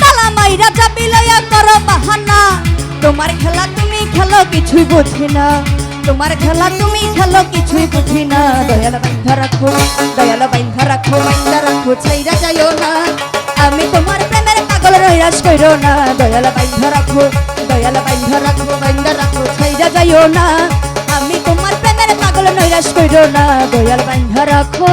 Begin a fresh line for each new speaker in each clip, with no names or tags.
তালা মাইরা চাবি লইয়া করো বাহানা। তোমার খেলা তুমি খেলো কিছুই বুঝি না। তোমার খেলা তুমি খেলো কিছুই বুঝি না। দয়াল বাইন্ধা রাখো, দয়াল বাইন্ধা রাখো বাইন্ধা রাখো, ছাইরা যাইও না। আমি তোমার প্রেমের পাগল রইরাস কইরো না। দয়াল বাইন্ধা রাখো, দয়াল বাইন্ধা রাখো বাইন্ধা রাখো, ছাইরা যাইও না। আমি তোমার প্রেমের পাগল নৈরাশ কইরো না দয়াল বাইন্ধা রাখো।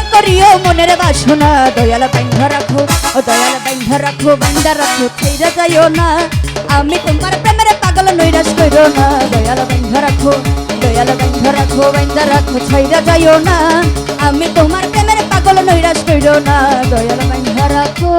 করিও মনের বাসনা, দয়াল বাইন্ধা রাখো ও দয়াল বাইন্ধা রাখো বান্ধা রাখো ছাইরা যাইও না। আমি তোমার প্রেমের পাগল নৈরাস করিও না। দয়াল বাইন্ধা রাখো, দয়াল বাইন্ধা রাখো বান্ধা রাখো ছাইরা যাইও না। আমি তোমার প্রেমের পাগল নৈরাস করিও না। দয়াল বাইন্ধা রাখো।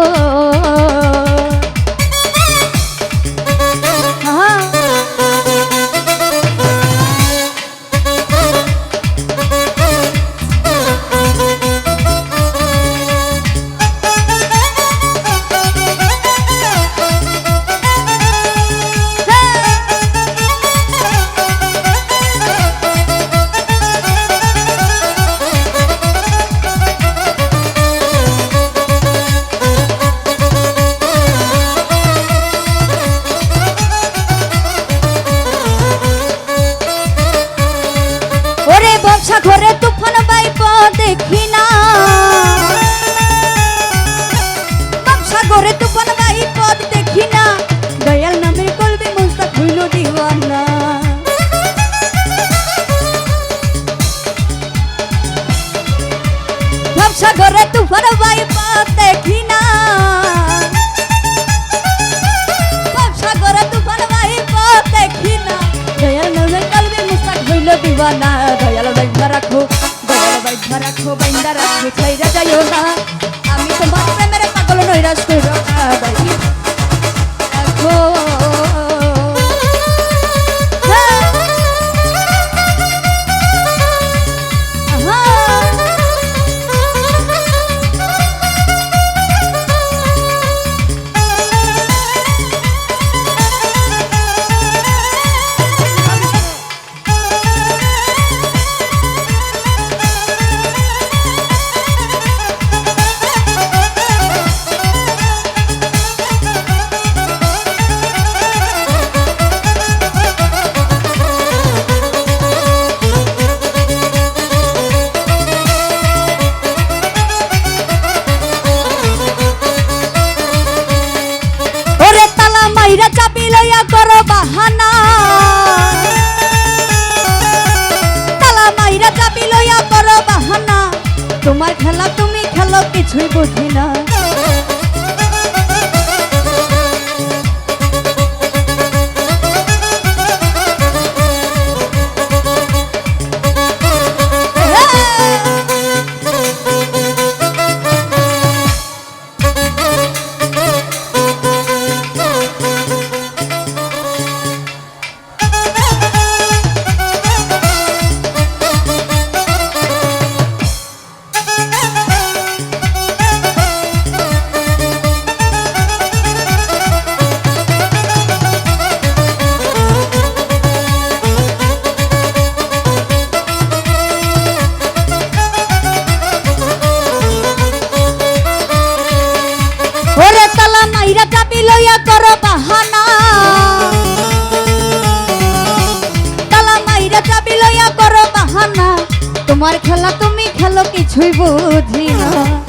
ঘরে তুফান বাইপ দেখি না। দয়াল নামের কলবে মুস্তাক হইল দিওয়ানা। ব্যবসা করে তুফান বাইপ দেখি না। দিওয়ানা। দয়াল বাইন্ধা রাখো, দয়াল বাইন্ধা রাখো বাইন্ধা রাখো, ছাইরা যাইও না। পাগল নৈরাস তালা চাপি লইয়া করো বাহানা। তালা মাইরা চাপি লইয়া করো বাহানা। তোমার খেলা তুমি খেলো কিছুই বুঝি না। তোমার খেলা তুমি খেলো কিছুই বুঝি না